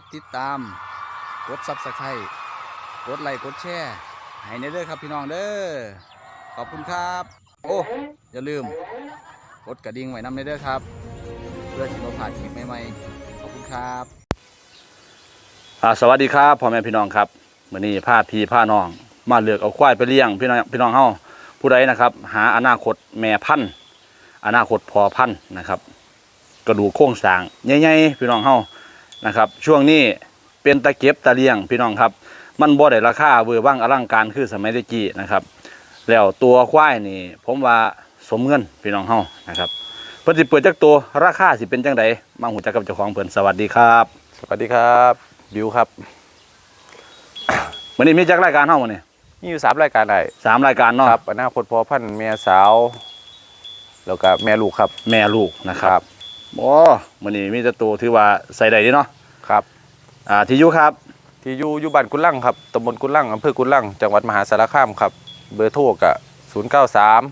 ดติดตาม กดซับสไครต์กดไลค์กดแชร์ให้ในเด้อครับพี่น้องเด้อขอบคุณครับ โอ้อย่าลืม กดกระดิ่งไว้นำในเด้อครับ เพื่อที่เราผ่านคลิปใหม่ๆขอบคุณครับสวัสดีครับพ่อแม่พี่น้องครับมื้อนี้พาพี่พาน้อง มาเลือกเอาควายไปเลี้ยงพี่น้องพี่น้องเฮาผู้ใดนะครับ หาอนาคตแม่พันธุ์อนาคตพอพันธุ์นะครับ กระดูกโครงสร้างใหญ่ๆพี่น้องเฮา นะครับ ช่วงนี้เป็นตะเก็บตะเลี้ยงพี่น้องครับ มันบ่ได้ราคาเวอร์ว่างอลังการคือสมัยตะกี้นะครับ แล้วตัวควายนี่ ผมว่าสมเงินพี่น้องเฮานะครับเพิ่นสิเปิดจักตัวราคาสิเป็นจังไดมาหูจักกับเจ้าของเพิ่นสวัสดีครับ สวัสดีครับบิวครับวันนี้มีจักรายการเฮามื้อนี้มีอยู่สามรายการได้สามรายการเนาะครับอนาคตพอพันธุ์แม่สาว แล้วก็แม่ลูกครับ แม่ลูกนะครับ โอ้มื้อนี้มีแต่ตัวถือว่าใส่ได้เดีเนาะครับอ่าที่อยู่ครับ ที่อยู่อยู่บ้านกุนลั่งครับตำบลกุนลั่งอำเภอกุนลั่งจังหวัดมหาสารคามครับ เบอร์โทรกะศูนย์เก้าสาม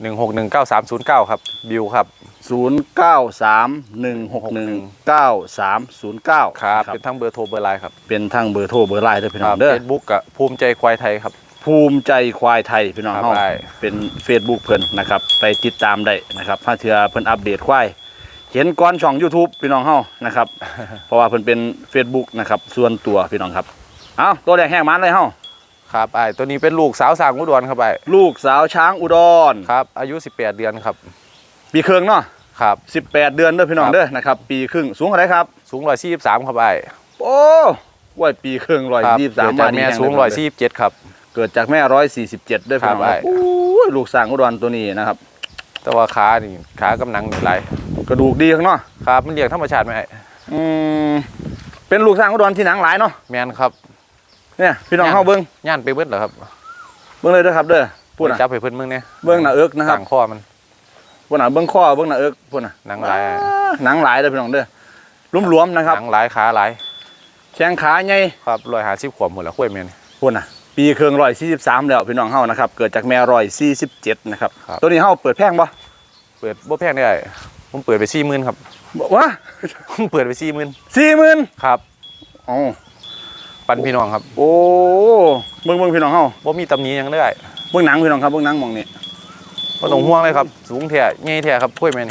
หนึ่งหกหนึ่งเก้าสามศูนย์เก้าครับบิวครับ 0931619309 ครับเป็นทั้งเบอร์โทรเบอร์ไลน์ครับเป็นทั้งเบอร์โทรเบอร์ไลน์เด้อพี่น้คอรังเด้อ เฟซบุ๊กกะภูมิใจควายไทยครับ ภูมิใจควายไทยพี่น้องครับเฮาได้ เป็น Facebook เพิ่นนะครับ ไปติดตามได้นะครับ ถ้าเทื่อเพิ่นอัปเดตควาย เห็นก่อนช่อง YouTube พี่น้องเฮานะครับ เพราะว่าเพิ่นเป็น Facebook นะครับ ส่วนตัวพี่น้องครับ เอ้าตัวแรกแห้งมันเลยเฮาครับไอ้ตัวนี้เป็นลูกสาวสร้างอุดรครับไอ้ลูกสาวช้างอุดรครับ อายุ 18 เดือนครับ ปีครึ่งเนาะครับ 18 เดือนเด้อพี่น้องครับเด้อนะครับ ปีครึ่งสูงเท่าไหร่ครับ สูงร้อยสี่สิบสามครับไอ้โอ้ว่าปีครึ่งร้อยครับยี่สิบสามเกิดจากแม่สูงร้อยสี่สิบเจ็ดครับ เกิดจากแม่ร้อยสี่สิบเจ็ดด้วยพี่น้องครับโอ้ยลูกสร้างอุดรตัวนี้นะครับ แต่ว่าขานี่ขากำลังนี่ไหลายกระดูกดีข้างเนาะครับมันเลี้ยงธรรมชาติไหมไอ้อืมเป็นลูกสร้างอุดรที่หนังหลายเนาะแมนครับเนี่ยพี่น้องย่างเฮาเบิ้งย่านไปเบิดเหรอครับเบิ้งเลยเด้อครับเด้อพูดไปนะจับไปเพิ่นมึงเนี่ยเบิ้งหน้าเอิกนะครับต่างข้อมันพูดนะเบิ้งข้อเบิ้งหน้าเอิกพูดนะหนังหลายหนังหลายเด้อพี่น้องเด้อรวมๆนะครับหนังหลายขาหลายแข้งขาใหญ่ครับร้อยหาสิบขวบหมดแล้วคุ้ยแมนพูดนะ ปีเครื่องร้อยสี่สิบสามแล้วพี่น้องเฮานะครับ เกิดจากแม่ร้อยสี่สิบเจ็ดนะครับ ครับ ตัวนี้เฮาเปิดแพงปะเปิดบ่แพงได้ไอ้ผมเปิดไปสี่หมื่นครับ บอกว่าผมเปิดไปสี่หมื่นสี่หมื่นครับ อ๋อปันพี่น้องครับโอ้เบิ่งเบิ่งพี่น้องเฮาบ่มีตำหนี้ยังได้เบิ่งหนังพี่น้องครับเบิ่งหนังหมองนี้บ่ต้องห่วงเลยครับ สูงแท้ใหญ่แท้ครับคุ้ยแมน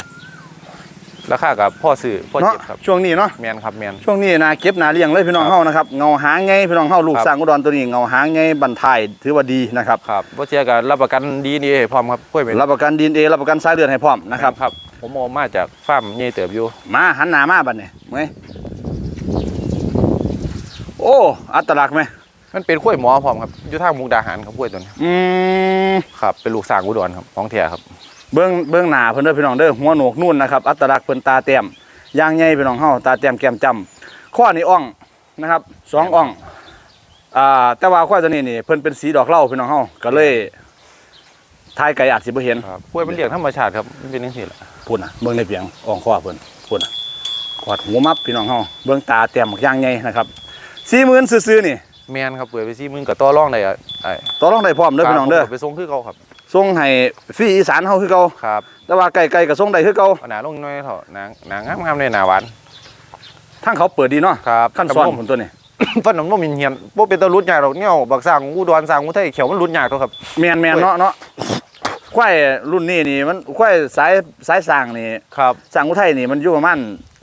ราคากับพ่อซื้อพ่อเนาะเจ็บครับช่วงนี้เนาะแมนครับแมนช่วงนี้นาเก็บนาเลี้ยงเลยพี่น้องครับเฮานะครับเงาหางไงพี่น้องเฮาลูกครับสร้างอุดรตัวนี้เงาหางไงบันทายถือว่าดีนะครับครับบ่เสียกับรับประกันดีนี่พร้อมครับคุ้ยแมนรับประกันดีเอรับประกันสายเลือดให้พร้อมนะครับครับผมเอามาจากฟาร์มใหญ่เติบอยู่มาหันหน้ามาบัดนี้เมื่อยโอ้อัตลักษณ์ไหมมันเป็นกล้วยหมอพร้อมครับอยู่ทางมุกดาหารครับกล้วยตัวนี้อืมครับเป็นลูกสร้างอุดรครับของแท้ครับ เบื้องเบื้องหน้าเพิ่นเด้อพี่น้องเด้อหัวโหนกนู่นนะครับอัตลักษณ์เพิ่นตาเต้มย่างใหญ่พี่น้องเฮาตาเต้มแก้มจำข้อนี่อ่องนะครับสองอ่องอ่าแต่ว่าข้อตัวนี้นี่เพิ่นเป็นสีดอกเหล้าพี่น้องเฮาก็เลยทายไก่อาจสิบ่เห็นครับกล้วยมันเลี้ยงธรรมชาติครับมันเป็นจังซี่แหละพุ่นน่ะเบิ่งในเปียงอ่องข้อเพิ่นพุ่นน่ะกอดหูมับพี่น้องเฮาเบิ่งตาเต้มบักย่างใหญ่นะครับ40,000ซื่อๆนี่แมนครับเปิดไปซี่มึงกับต่อรองได้อะไอ้ต่อรองได้พร้อมเด้อพี่น้องเด้อไปส่งคือเก่าครับ ส่งให้ฟรีอีสานเฮาคือเก่าครับแต่ว่าไก่ๆก็ส่งได้คือเก่าเอาหนาลงหน้อยเถอะหนางหนางงามๆเลยหนาหวานทางเขาเปิดดีเนาะครับขั้นซ้อนผลตัวนี้ฟันน้ำนมเหียนบ่เป็นตะรุดใหญ่หรอกเนี่ยบักสร้างอุดรสร้างอุทัยเขียวมันรุดใหญ่ตัวครับแมนแมนโอ้ยเนาะเนาะควายรุ่นนี้นี่มันควายสายสายสร้างนี่ครับสร้างอุทัยนี่มันอยู่ประมาณ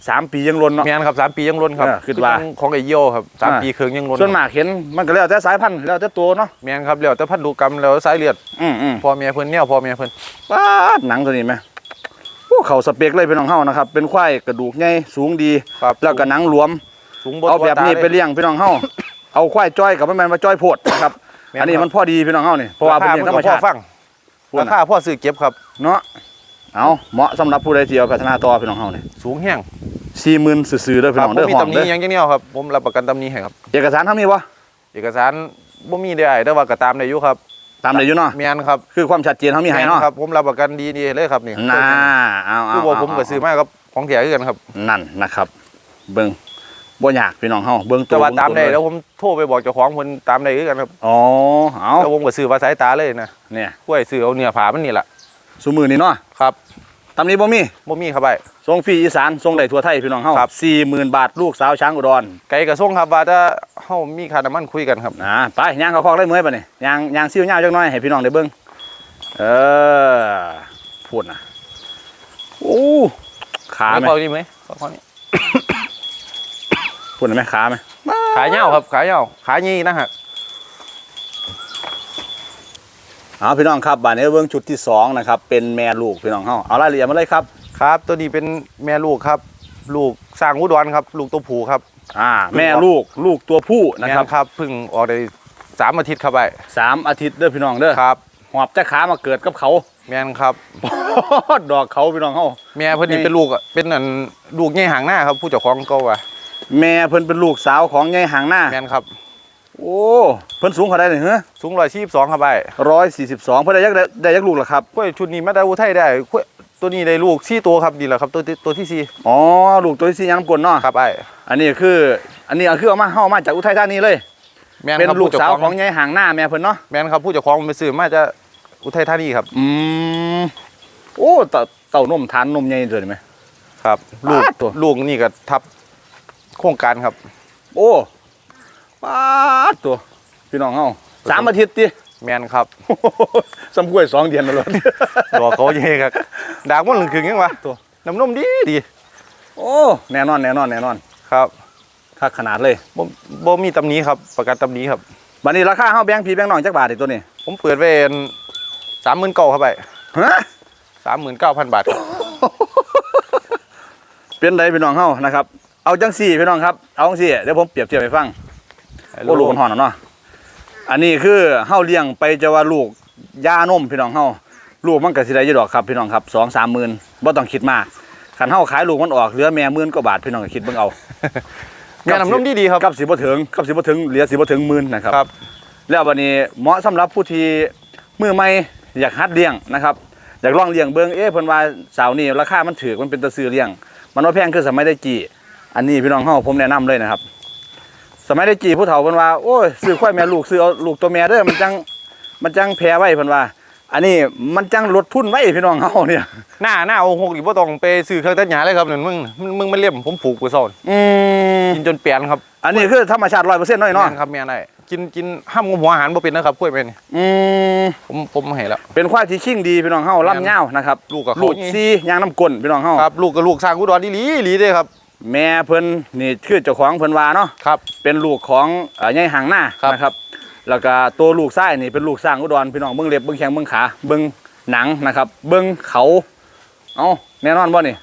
สามปียังล้นเนาะ แมนครับสามปียังล้นครับเออคิดว่าจังของไอ้เยี่ยวครับสามอ่าปีครึ่งยังล้นส่วนมากเห็นมันก็แล้วแต่สายพันธุ์แล้วแต่ตัวเนาะแมนครับแล้วแต่พันธุกรรมแล้วสายเลือดอืมอืม พ่อแม่เพิ่นแนวพ่อแม่เพิ่นป้าดหนังตัวนี้ไหมโอ้เขาสเปกเลยเป็นของเฮานะครับ เป็นควายกระดูกใหญ่สูงดี ครับแล้วก็หนังหลวม สูงเอาแบบนี้ตลยไปเลี้ยงพี่น้องเฮา เอาควายจ้อยกับมันแม่นมาจ้อยโพดนะครับแม่นอันนี้ครับมันพอดีพี่น้องเฮานี่เพราะว่าเป็นเลี้ยงธรรมชาติ พ่อฟังพูดราน่ะคาพ่อซื้อเก็บครับเนาะ เอาเหมาะสำหรับผู้ใดที่เอาพัฒนาต่อพี่น้องเฮานี่สูงแห้ง40,000ซื่อๆเด้อพี่ครัน้บองผมเด้อมีหอมตำหนิเด้อหยังจังเนี้ยครับผมรับประกันตำหนิให้ครับเอกสารทำมีบ่เอกสารบ่มีได้แต่ว่าก็ตามได้อยู่ครับตามได้อยู่เนาะแม่นครับคือความชัดเจนเฮามีให้เนาะแม่ครับผมรับประกันดีดีเลยครับนี่น่าเอาเอาคือว่าเอาผมก็ซื้อมาครับของแท้คือกันครับ นั่นนะครับ เบิ่งบ่ยากพี่น้องเฮาเบิ่งตัแต่วว่าตามได้เบิ่งแล้วผมโทรไปบอกเจ้าของเพิ่นตามได้คือกันครับอ๋อเอาแล้วผมก็ซื้อมาสายตาเลยนะเนี่ยกล้วยซื้อเอาเนื้อผามันนี่ล่ะ ซุมือนี่เนาะครับตำนี้บ่มีบ่มีครับไอ้ส่งฟรีอีสานส่งได้ทั่วไทยพี่น้องเฮาครับ40,000บาทลูกสาวช้างอุดรไก่กระส่งครับว่าถ้าเฮามีค่าน้ำมันคุยกันครับนะไปย่างเขาคอกได้เมื่อยป่ะนี่ย่างย่างซิ่วยาวจักหน่อยให้พี่น้องได้เบิ่งเออพูดนะโอ้ขาไหมไม่พอดีไหมขอขอนี่พูดไหมขาไหมขาเหย้าครับขาเหย้าขายีนะฮะ เอาพี่น้องครับบ้านนี้เบิ่งชุดที่สองนะครับเป็นแม่ลูกพี่น้องเฮาเอารายละเอียดมาเลยครับครับ ตัวนี้เป็นแม่ลูกครับ ลูกสร้างอุดรครับ ลูกตัวผูครับอ่าแม่ลูกลูกตัวผู้นะครับแม่ครับเพิ่งออกได้สามอาทิตย์ครับไอ้สามอาทิตย์เด้อพี่น้องเด้อครับหอบจะขามาเกิดกับเขาแม่นครับดอกเขาพี่น้องเฮาแม่เพิ่นนี่นี่เป็นลูกอะเป็นอันลูกใหญ่หางหน้าครับผู้เจ้าของก็ว่า แม่เพิ่นเป็นลูกสาวของยายหางหน้าแม่นครับ โอ้เพิ่นสูงเท่าใดนี่ฮะสูงร้อยสี่สองครับไอ้142เพิ่นได้ยักได้ได้ยักลูกล่ะครับกล้วยชุดนี้มาได้อุทัยได้กล้วยตัวนี้ได้ลูกสี่ตัวครับดีแล้วครับตัวที่ตัวที่สี่อ๋อลูกตัวที่สี่ยังน้ำกลนเนาะครับไอ้อันนี้คืออันนี้คือเอามาเฮามาจากอุทัยธานีเลยแม่นเป็นครับลูกผู้สาเจ้าวขขอองงยายหางหน้าแม่เพิ่นเนาะแม่นครับผู้เจ้าของไปซื้อมาจะอุทัยธานีครับอืมโอ้เต่าเต่านมทานนมใหญ่เลยไหมครับ ลูกอ้าตัวลูกนี่ก็ทับโครงการครับ โอ้ ป้าดตัวพี่น้องเฮาสามอาทิตย์ติแม่นครับสำกล้วยสองเดือนแล้วล่ะดอกเขาเย่ครับดากมันหลึงคึงยังวะตัว น้ำนมดีดีโอ้แน่นอนแน่นอนแน่นอนครับคักขนาดเลยบ่บ่มีตำหนี้ครับ ประกันตำหนี้ครับบัดนี้ราคาเฮาแบ่งพี่แบ่งน้องจักบาทอีกตัวนี้ผมเปิดไว้สามหมื่นเก้าครับไปฮะสามหมื่นเก้าพันบาทครับเป็นไรพี่น้องเฮานะครับ เอาจังสี่พี่น้องครับ เอาจังสี่เดี๋ยวผมเปรียบเทียบให้ฟัง โอ้ลูกมันห่อนแล้วเนาะอันนี้คือเฮาเลี้ยงไปจะว่าลูกย่านมพี่น้องเฮาลูกมันก็สิได้อยู่ดอกครับพี่น้องครับสองสามหมื่นบ่ต้องคิดมากคันเฮาขายลูกมันออกเหลือแม่หมื่นกว่าบาทพี่น้องก็คิดเบิ่งเอาแม่น้ำนมดีดีครับกับสิบ่ถึงกับสิบ่ถึงเหลือสิบ่ถึงหมื่นนะครับครับ แล้วบัดนี้เหมาะสำหรับผู้ที่มือใหม่อยากหัดเลี้ยงนะครับอยากลองเลี้ยงเบิ่งเอ๊ะเพิ่นว่าสาวนี่ราคามันถูกมันเป็นตะซื้อเลี้ยง มันบ่แพงคือสมัยได้จีอันนี้พี่น้องเฮาผมแนะนำเลยนะครับ สมัยได้จีผู้เฒ่าเพิ่นว่าโอ้ยซื้อควายแม่ลูกซื้อเอาลูกตัวแม่เด้อมันจังมันจังแพ้ไว้เพิ่นว่า อันนี้มันจังลดทุนไว้พี่น้องเฮาเนี่ย หน้าหน้าโอ้โหดิบ่ต้องไปซื้อเครื่องตัดหญ้าเลยครับนั่นมึงมึงมึงมันเลี่ยมผมผูกไปซ่อนอืมกินจนเปลี่ยนครับอันนี้คือธรรมชาติ100%น้อยแม่เนาะนครับแม่นได้กินกินห้ามงมหัวอาหารบ่เป็นนะครับกล้วยแม่นี่อืมผมผมให้แล้ว เป็นควายที่ชิงดีพี่น้องเฮาล่ำยาวนะครับลูกกับเขาลูกนี่ซียางน้ำกลนพี่น้องเฮาครับลูกกับลูกสร้างอุดรดีหลีหลีเด้ครับ แม่เพิ่นนี่คือเจ้าของเพิ่นว่าเนาะครับ เป็นลูกของเอ่อยายหางหน้าครับ นะครับ แล้วก็ตัวลูกไส้นี่เป็นลูกสร้างอุดรพี่น้องเบิ่งเล็บเบิ่งแข้งเบิ่งขาเบิ่งหนังนะครับ เบิ่งเขาเอ้าแน่นอนบ่นี่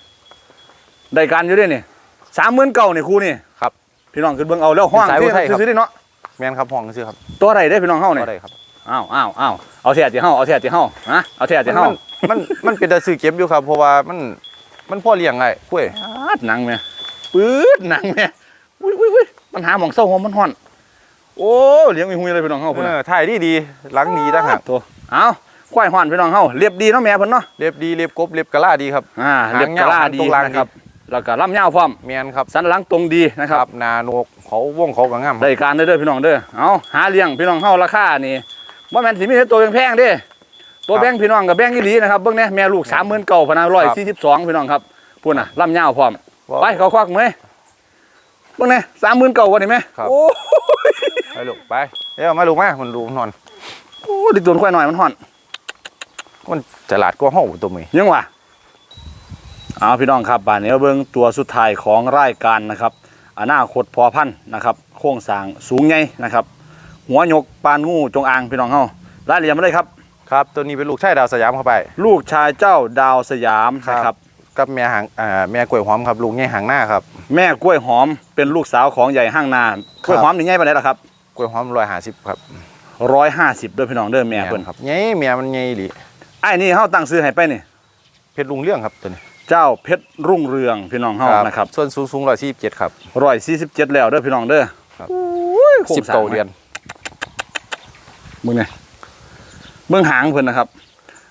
ได้การอยู่เด้วยนี่สามหมื่นเก่านี่ครูนี่ครับพี่น้องขึ้นเบิ่งเอาแล้วห้องเป็นสายอุทัยครับ ซื้อๆได้เนาะแม่นครับห้องซื้อครับตัวใดได้พี่น้องเฮานี่ก็ได้ครับอ้าวอ้าวอ้าวเอาแท้ที่เฮาเอาแท้ที่เฮาฮะเอาแท้ที่เฮามันมันมันเป็นตาซื้อเก็บอยู่ครับ เพราะว่ามันมันพ่อเลี้ยงไงกล้วยอาดหนังแม่ ปื๊ดหนังแม่อุ้ยอุ้ยอุ้ยมันหาหมองเศร้าหัวมันฮ้อน โอ้เลี้ยงอีหุยเลยพี่น้องเฮาพุ่นเอน่ะอถ่ายดีดีหลังดีต่างหากตัวเอาควายฮ้อนพี่น้องเฮาเรียบดีเนาะแม่เพิ่นเนาะเล็บดีเล็บกบเล็บกะลาดีครับ อ่าหางเรียบกะลาหางดีตรงกลาง นะครับแล้วก็ลำยาวพร้อมแมนครับสันหลังตรงดีนะครับหนาโหนกเขาวงเขาก็งามได้การเด้อเด้อพี่น้องเด้อ เอาหาเลี้ยงพี่น้องเฮาราคานี่บ่แม่นสิมีแต่ตัวแพงๆเด้ตัวแบงค์พี่น้องกับแบงค์อีหลีนะครับเบิ่งแน่แม่ลูก39,000พน142พี่น้องครับพุ่นน่ะลำยาวพร้อม ไปเขาควักมือเบิ่งแน่39,000บ่นี่แม่โอ้ไปลูกไปเดี๋ยวมาลูกมามันดูนอนโหดิตัวควายหน่อยมันฮ้อนมันฉลาดกว่าห้องตัวมือยังวะเอาพี่น้องครับบ้านนี้เบิ่งตัวสุดท้ายของรายการนะครับอนาคตพอพันธุ์นะครับ โครงสร้างสูงใหญ่นะครับ หัวยกปานงูจงอางพี่น้องเฮารายละเอียดมาเลยครับครับ ตัวนี้เป็นลูกชายดาวสยามเข้าไป ลูกชายเจ้าดาวสยามครับนะครับ กับแม่หางอ่าแม่กล้วยหอมครับลูกแง่หางหน้าครับ แม่กล้วยหอมเป็นลูกสาวของใหญ่ห้างนากล้วยหอมนี่ใหญ่ปานใดล่ะครับกล้วยหอมร้อยห้าสิบครับร้อยห้าสิบด้วยพี่น้องเด้อแม่เพิ่นครับใหญ่แม่มันใหญ่อีหลีไอ้นี่เฮาตั้งซื้อให้ไปนี่ เพชรลุงเรื่องครับตัวนี้เจ้าเพชรรุ่งเรืองพี่น้องเฮานะครับส่วนสูงสูง147ครับร้อยสี่สิบเจ็ดแล้วเด้อพี่น้องเด้อครับโอ้ยโครงสิบสร้างเก้าเดือนมึงไงเมืองหางเพิ่นนะครับ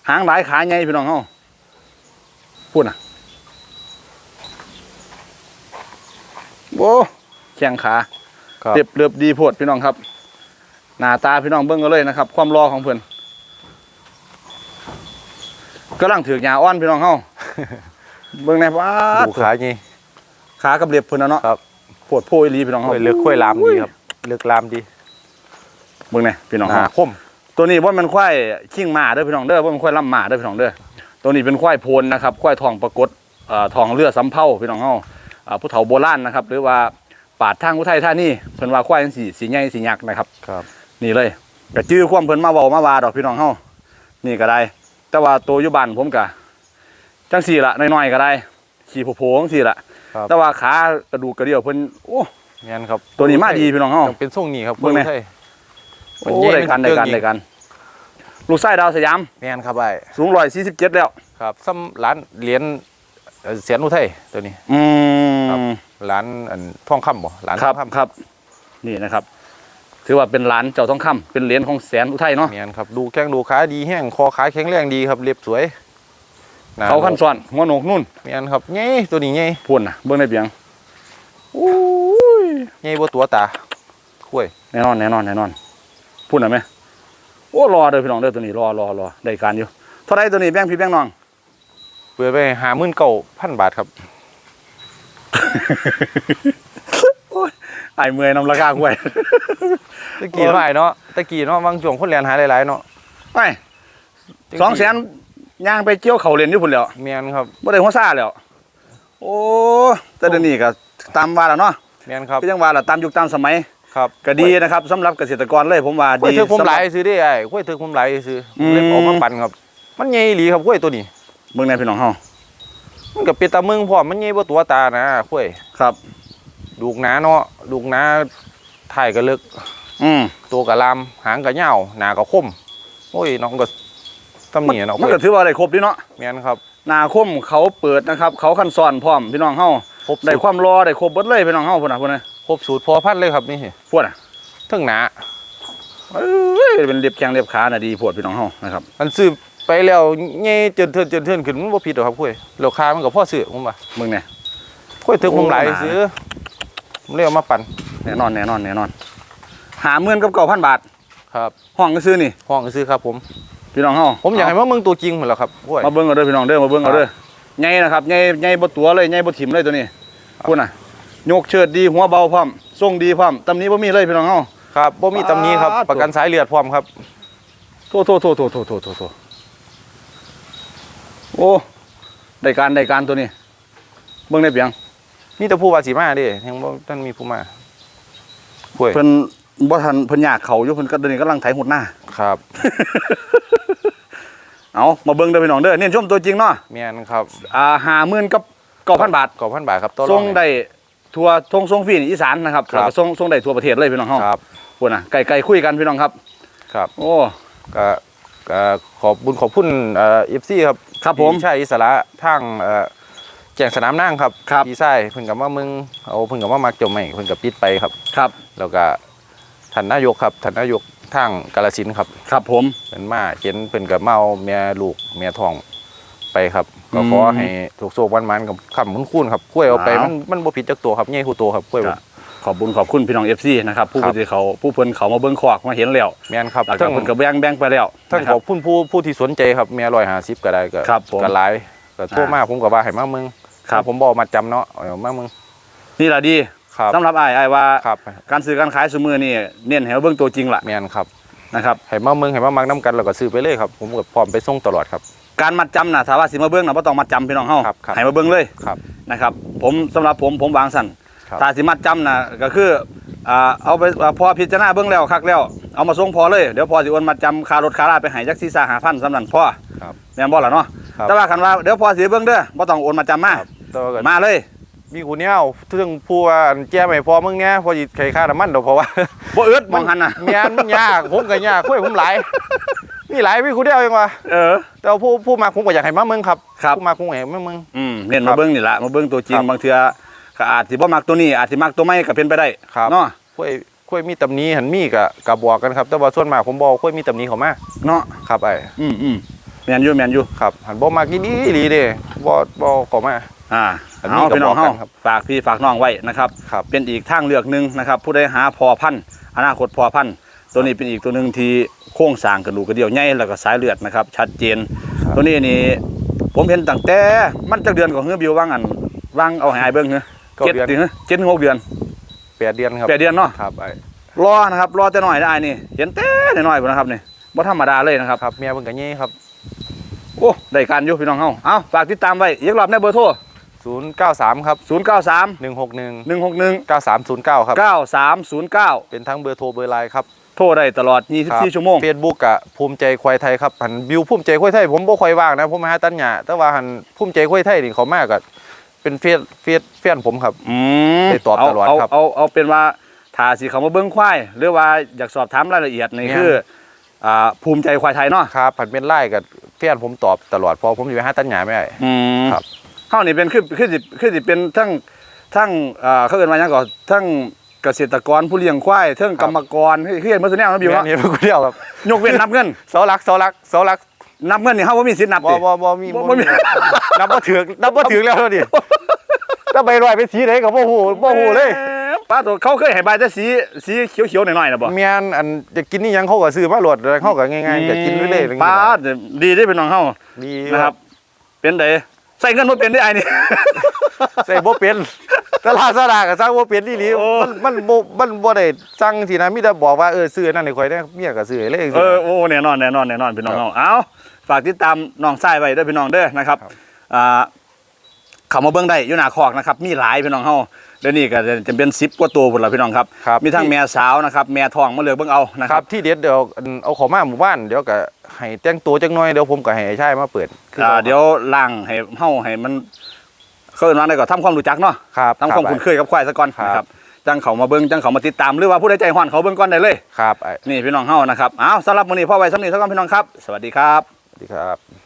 หางหลายขาใหญ่พี่น้องเฮาพูดน่ะ โอ้แข้งขาครับเรียบเรียบดีโพดพี่น้องครับ หน้าตาพี่น้องเบิ่งกันเลยนะครับ ความรอของเพิ่นกำลังถือกหญ้าอ้อนพี่น้องเฮาเบิ่งในว่าดูขาใหญ่ขากับเรียบเพิ่นนะเนาะครับโพดโพอีหลีพี่น้องเฮาค่อยเลือกค่อยลามดีครับ เลือกลามดีเบิ่งในพี่น้องหเฮานาคมตัวนี้ว่ามันควายขิงหมาเด้อพี่น้องเด้อว่ามันควายล่ำหมาเด้อพี่น้องเด้อตัวนี้เป็นควายโพนนะครับควายทองปรากฏเอ่อทองเลือดสำเภาพี่น้องเฮาอ่า ผู้เฒ่าโบราณนะครับ หรือว่าปาดทางอุทัยธานีเพิ่นว่าควายจังสีสีใหญ่สียักษ์นะครับ ครับ นี่เลยก็จื้อความเพิ่นมาเว้ามาวาดอกพี่น้องเฮานี่ก็ได้ แต่ว่าตัวอยู่บ้านผมก็จังสี่ละน้อยๆก็ได้ขี่โผล่ๆจังสี่ละครับ แต่ว่าขากระดูกกระเดี่ยวเพิ่นโอ้ แม่นครับตัวนี้มาดีพี่น้องเฮาต้องเป็นทรงนี้ครับเบิ่งแน่ใช่โอ้ได้กันได้กันได้กัน ลูกไส้ดาวสยามแม่นครับไอ้สูง147แล้ว ครับซ้ำร้านเหรียญ เอ่อเสียนอุทัยตัวนี้ อืครับมร้านอันทองคำบ่ร้านครับทองคำครับ นี่นะครับ ถือว่าเป็นร้านเจ้าทองคำเป็นเหรียญของแสนอุทัยเนาะแม่นครับดูแข้งดูขาดีแห้งคอขาแข็งแรงดีครับเรียบสวยหเขาขั้นซ้อนหัวโหนกนุ่นแม่นครับใหญ่ตัวนี้ใหญ่พุ่นน่ะเบิ่งได้เพียงโอ้ยใหญ่บ่ตัวตาคุ้ยแน่นอนแน่นอนแน่นอนพุ่นน่ะไหมโอ้รอเด้อพี่น้องเด้อตัวนี้รอรอรอได้การอยู่เท่าไรตัวนี้แบ่งพี่แบ่งน้อง เปิดไปหามื่นเก้าพันบาทครับไอ้เมื่อยนำราคาหวยตะกี้โอ้ยเท่าไหร่เนาะตะกี้เนาะบางช่วงคนเรียนหาหลายๆเนาะไม่สองแสนย่างไปเกี่ยวเขาเหรียญอยู่พุ่นแล้วแม่นครับบ่ได้หัวซ่าแล้ว โอ้แต่เดี๋ยวนี้ก็ตามว่าแล้วเนาะแม่นครับก็ยังว่าล่ะตามยุคตามสมัยครับก็ดีนะครับสำหรับเกษตรกรเลยผมว่ากล้วยดีเถือกผมสำหหรัลาบยซื้อได้ไอ้กล้วยเถือกผมหลายซื้ออมเล็บออกมาปั่นครับ มันใหญ่อีหลีครับกล้วยตัวนี้ เบิ่งในพี่น้องเฮามันก็เป็นตาเมืองพร้อมมันใหญ่บ่ตัวตานะกล้วยครับ ดูกหนาเนาะดูกหนาถ่ายก็ลึก อืมตัวก็ลามหางก็ยาวหน้าก็คมโอ้ยน้องก็ตำหนิเนาะกมันล้วยก็ถือว่าได้ครบดีเนาะแม่นครับหนาคมเขาเปิดนะครับ เขาคันซ้อนพร้อมพี่น้องเฮาครบได้สูตรความรอได้ครบเบิดเลยพี่น้องเฮาพุ่นน่ะพุ่นน่ะครบสูตรพอพันธุ์เลยครับนี่พวดน่ะเทั้งหนาเอ้ยเป็นเรียบแข้งเรียบขาน่ะดีพวดพี่น้องเฮานะครับ มันซื้อ ไปแล้วใหญ่เจนเทินเจนเทินขึ้นมันบ่ผิดหรอกครับกล้วยราคามันก็พอซื้อผมว่าเบิ่งเนี่ยกล้วยเถือกผมหลายโอ้หนาซื้อผมเลยเอามาปั่นแน่นอนแน่นอนแน่นอนหาเมื่นกับเก้าพันบาทครับห้องก็ซื้อนี่ห้องซื้อครับ ผมพี่น้องเฮาผมอยากให้มาเมืองตัวจริงเหมือนแล้วครับกล้วยมาเบิ่งเอาเด้อพี่น้องเด้อมาเบิ่งเอาเด้อใหญ่นะครับใหญ่ใหญ่บ่ตัวเลยใหญ่บ่ถิ่มเลยตัวนี้พุ่นน่ะยกเชิดดีหัวเบาพร้อมทรงดีพร้อมตำหนี้บ่มีเลยพี่น้องเฮาครับบ่มีตำหนี้ครับปาดประกันสายเลือดพร้อมครับโทษโทษโทษโทษโทษโทษ โทษโทษโอ้ได้การได้การตัวนี้ เบิ่งได้เพียงมีแต่ผู้ว่าสีมาเดิยังบ่ท่านมีผู้มากล้วยเพิ่นบ่ทันเพิ่นอยากเขาอยู่เพิ่นก็เดี๋ยวนี้กำลังไถหุดหน้า ครับ เอามาเบิ่งเด้อพี่น้องเด้อเน้นชมตัวจริงเนาะแม่นครับอ่า50,000กับ9,000บาท9,000บาทครับต่อรอส่งเนี่ยได้ทั่วทงส่งฟรีนี่อีสานนะครับครับแล้วก็ส่งส่งได้ทั่วประเทศเลยพี่น้องเฮาครับพุ่นน่ะไกลๆคุยกันพี่น้องครับ ครับ โอ้ก็ก็ ขอบบุญขอบคุณเอ่อ FC ครับครับผมพี่ชายอิสระทางเอ่อแจ้งสนามนั่งครับครับพี่ชายเพิ่นก็มาเมืองเอาเพิ่นก็มามักเจ้าใหม่เพิ่นก็ปิดไปครับครับ แล้วก็ท่านนายกครับท่านนายกทางกาฬสินธุ์ครับ ครับผมเป็นมาเห็นเพิ่นกับเมาเมียลูกเมียทองไปครับก็อืมขอให้ถูกโศกวันมันกับคำมุนคุ้นครับกล้วยเอาไปอ้าวมันมันบ่ผิดจักตัวครับใหญ่คู่ตัวครับกล้วยผมจ้ะ ขอบคุญขอบคุณพี่น้อง FC นะครับผู้ครับที่เขาผู้เพิ่นเขามาเบิ่งคอกมาเห็นแล้วแม่นครับแล้วก็ทั้งเพิ่นก็แบ่งแบ่งไปแล้วทั้งนะคขรัอบคุณผู้ผู้ที่สนใจครับเมีย150ก็ได้ก็ครับผมก็หลายก็โทั่วอ่ามมาผมก็ว่าให้มาเมืองครับผมบอกมาจำเนาะเอามาเมืองนี่ล่ะดีครับสำหรับอ้ายอ้ายว่าครับการซื้อการขายซุมือนี่เน้นให้เราเบิ่งตัวจริงล่ะแม่นครับนะครับให้มาเมืองให้มามักน้ำกันแล้วก็ซื้อไปเลยครับผมก็พร้อมไปส่งตลอดครับการมัดจำน่ะถ้าว่าสิมาเบิ่งน่ะบ่ต้องมัดจำพี่น้องเฮาครับครับให้มาเบิ่งเลยครับนะครับ ผมสำหรับผมผมวางสั่นครับ ถ้าสิมัดจำน่ะก็คืออ่าเอาไปอ่าพอพิจารณาเบิ่งแล้วคักแล้วเอามาส่งพอเลยเดี๋ยวพอสิโอนมัดจำค่ารถค่าลาไปให้จัก4 5 0 0สำนั้นพอครับแม่นบ่ล่ะเนาะครับแต่ว่าคันว่าเดี๋ยวพอสิเบิ่งเด้อบ่ต้องโอนมัดจำมาครับแต่ว่าก็มาเลยมีกูเนี่ยซึ่งผู้ว่าอันแจ้ไม่พอมึงเนี่ยพอสิไข่ค่าน้ำมันดอกเพราะว่าบ่เอิดมองหันน่ะงานมันยากผมก็ยากคุยผมหลายนี่หลายพี่กูเดียวเองว่ะเออแต่ว่าผู้ผู้มาผมก็อยากให้มาเมืองครับครับผู้มาผมก็อยากให้มาเมืองอืมเน้นครัมาบเบิ่งนี่ล่ะมาเบิ่งตัวจริงครับบางเทื่อ ก็อาจสิบ่มักตัวนี้อาจสิมักตัวใหม่ก็เป็นไปได้ครับเนาะคุยคุยมีตำหนี้หันมีกะกะบอกกันครับแต่ว่าส่วนมากผมบอกคุยมีตำหนี้เขามาเนาะครับไอ้อืมอืมแม่นอยู่แม่นอยู่ครับหันบ่มากินอีหลีเด้บ่บ่เขามา อ่าอันนี้เอาก็พี่น้องบอกกัเฮานครับฝากพี่ฝากน้องไว้นะครับ ครับ เป็นอีกทางเลือกหนึ่งนะครับ ผู้ใดหาพอพันธุ์อนาคตพอพันธุ์ตัวนี้เป็นอีกตัวหนึ่งที่โค้งสร้างกระดูกกระเดี่ยวใหญ่แล้วก็สายเลือดนะครับ ชัดเจน ตัวนี้นี่ผมเห็นตั้งแต่มันจักเดือนของเฮือบิวว่างอันว่างเอาให้อายเบิ่งเฮ้ เก้าเจ็ดเดือนเดือนเฮ้เจ็ดถึงหกเดือนแปดเดือนครับแปดเดือนเนาะครับไอ้รอนะครับรอแต่น้อยได้นี่เห็นแต่น้อยๆพุ่นนะครับนี่บ่ธรรมดาเลยนะครับครับเมียเพิ่นก็ยี่ครับโอ้ได้การอยู่พี่น้องเฮาเอาฝากติดตามไว้อีกรอบในเบอร์โทร093 ครับ 093 161 161 9309 ครับ 9309 เป็นทั้งเบอร์โทรเบอร์ไลน์ครับ โทรได้ตลอด 24 ชั่วโมงเฟซบุ๊กอะภูมิใจควายไทยครับหันวิวภูมิใจควายไทยผมบ่ค่อยว่างนะผมมาหาตันหยาแต่ว่าหันภูมิใจควายไทยนี่เขามากก็ เป็นเฟซเฟซแฟนผมครับ อืมได้ตอบตลอดเาครับเอาเอาเอาเป็นว่าถ้าสิเขามาเบิ้งควายหรือว่าอยากสอบถามรายละเอียดนี่แม่น คืออ่าภูมิใจควายไทยเนาะครับผันเป็นไล่กับแฟนผมตอบตลอดเพอผมอยู่หาตันหยาไม่ได้ อืมครับเฮานี่เป็นคือคือสิคือสิเป็นทั้งทั้งอ่าเขาเอิ้นว่าหยังก่อนทั้งเกษตรกรผู้เลี้ยงควายทั้งกรรมกรคือคือเห็นมาสุดแนวนะบิวแม่เนาะนเห็นกูเดียวครับ ยกเว้นนับเงิน เสาหลักเสาหลักเสาหลัก นับเงินนี่เฮาบ่มีสิทธิ์นับบ่ติบ่บ่มีบ่บ่มีมีนับบ่ถึงนับบ่ถึงแล้วดิถ้าใบลอยเป็นสีไหนก็บ่ฮู้บ่ฮู้เลยป้าตัวเขาเคยให้ใบแต่สีสีเขียวๆหน่อยๆนะบ่แม่นอันจะกินนี่ยังเขาก็ซื้อมาโหลดแล้วเขาก็ง่ายๆจะกินไปเลยป้าดดีได้เป็นน้องเฮาดีนะครับ เป็นไดใส่เงินบ่เป็นได้ไอ้นี่ ใส่บ่เป็น ตลาดสลากก็สั่งบ่เป็นอีหลีโอ้ มันมันบ่มันบ่ได้สั่งสินะมีแต่บอกว่าเออซื้อนั่นให้ข่อยได้เมียก็ซื้อให้เลยเออโอ้แน่นอนแน่นอนแน่นอนพี่น้องเอาเอาฝากติดตามน้องทรายไว้เด้อพี่น้องเด้อนะครับครับ อ่าเข้ามาเบิ่งได้อยู่หน้าคอกนะครับ มีหลายพี่น้องเฮาเดี๋ยวนี้ก็จะเป็น10กว่าตัวพุ่นล่ะพี่น้องครับ ครับมีทั้งแม่สาวนะครับแม่ทองมาเลือกเบิ่งเอานะคครัรับบที่เด็ดเดี๋ยวเอาเของมาหมู่บ้านเดี๋ยวก็ให้แต่งตัวจังหน่อยเดี๋ยวผมก็ให้ไอ้ชายมาเปิดคืออ่าอาเดี๋ยวล่างให้เฮาให้มัน เขาเอิ้นว่าได้ก็ทำความรู้จักเนาะครับทำความคุ้นเคยกับควายซะก่อนครับนะครับจังเขามาเบิ่งจังเขามาติดตามหรือว่าผู้ใดใจฮ้อนเขาเบิ่งก่อนได้เลยครับไอ้นี่พี่น้องเฮานะครับเอาสำหรับมื้อนี้พ่อไว้สำนี้เท่ากันพี่น้องครับ สวัสดีครับสวัสดีครับ